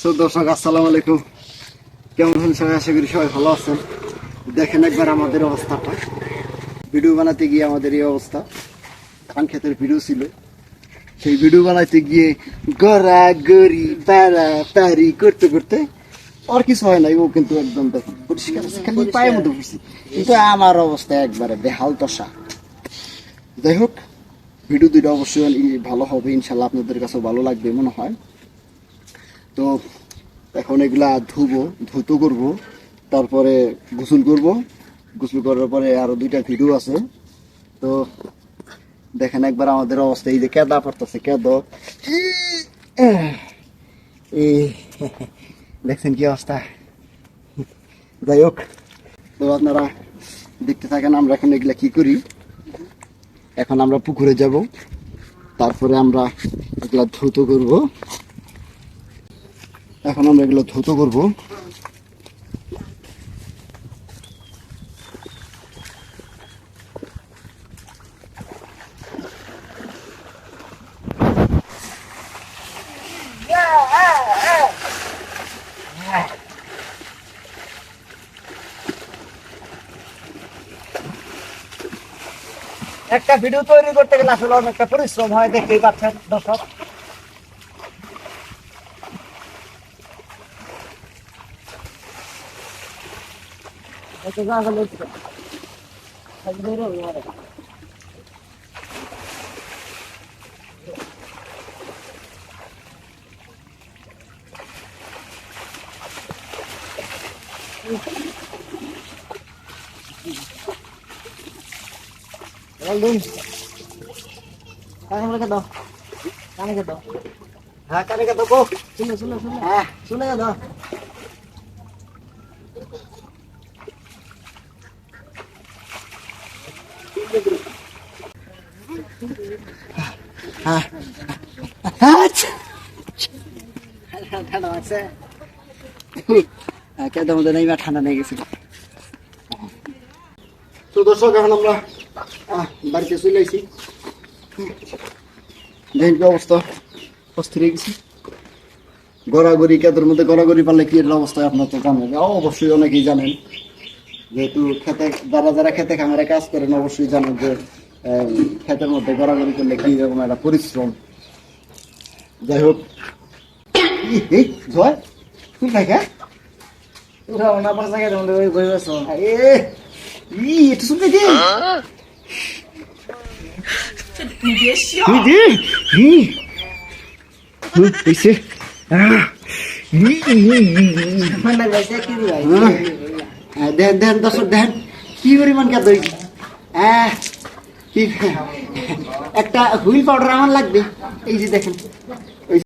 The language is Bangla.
সো দর্শক আসসালামু আলাইকুম। কেমন আছেন সবাই? আশা করি সবাই ভালো আছেন। দেখেন একবার আমাদের অবস্থাটা। ভিডিও বানাতে গিয়ে আমাদের এই অবস্থা। ধান ক্ষেতের ভিডিও ছিল। সেই ভিডিও বানাইতে গিয়ে গড়া গড়ি প্যারা প্যারি করতে করতে আর কিছু হয় নাই। ও কিন্তু একদম দেখুন পরিষ্কার আছে। খালি পায়ের মধ্যে পড়ছি। কিন্তু আমার অবস্থা একবারে বেহাল দশা যাই হোক ভিডিও দুইটা অবশ্যই ভালো হবে। ইনশাল্লাহ আপনাদের কাছে ভালো লাগবে মনে হয়। তো এখন এগুলা ধুবো, ধুতো করব, তারপরে গোসল করব। গোসল করার পরে আরও দুইটা ভিডিও আছে। তো দেখেন একবার আমাদের অবস্থা, এই যে কেদা পড়তেছে, কেদ। এই, দেখছেন কি অবস্থা? যাই হোক, তো আপনারা দেখতে থাকেন আমরা এখন এগুলা কি করি। এখন আমরা পুকুরে যাব, তারপরে আমরা এগুলা ধুত করব। এখন আমরা এগুলো ধুত করব। একটা ভিডিও তৈরি করতে গেলে আসলে অনেকটা পরিশ্রম হয়, দেখতেই পাচ্ছেন দর্শক। ಕಲಿಸ್ತು ಹದಿನೈದು ಮೂವರೆ Well done. Kaya mo lang ito. Kaya mo lang ito. Ha, kaya mo lang ito po. Sula, sula, sula. Ha, sula ito. ঠান্ডা মধ্যে নেই বা ঠান্ডা বাড়িতে অবস্থা? অস্থির হয়ে গেছি? গড়াগড়ি, কেদের মধ্যে গড়াগড়ি পারলে কি অবস্থা আপনার তো জানেন। অবশ্যই অনেকেই জানেন। যেহেতু খেতে যারা যারা খেতে খামারে কাজ করেন অবশ্যই জানেন যে ক্ষেতের মধ্যে গড়াগড়ি করলে কি রকম একটা পরিশ্রম। যাই হোক। ই- এই জয় তুই খাই উঠাও না পাশে জায়গায় তোমাদের ওই বই বসো। এ ই এটা শুনতে কি? তুই হি হুই এসে আহ ই ঠান্ডা গাইছে কি ভাই দেন দেখেন দর্শক দেখেন কি পরিমাণ কে হয়েছে কি একটা হুইল পাউডার আমার লাগবে। এই যে দেখেন।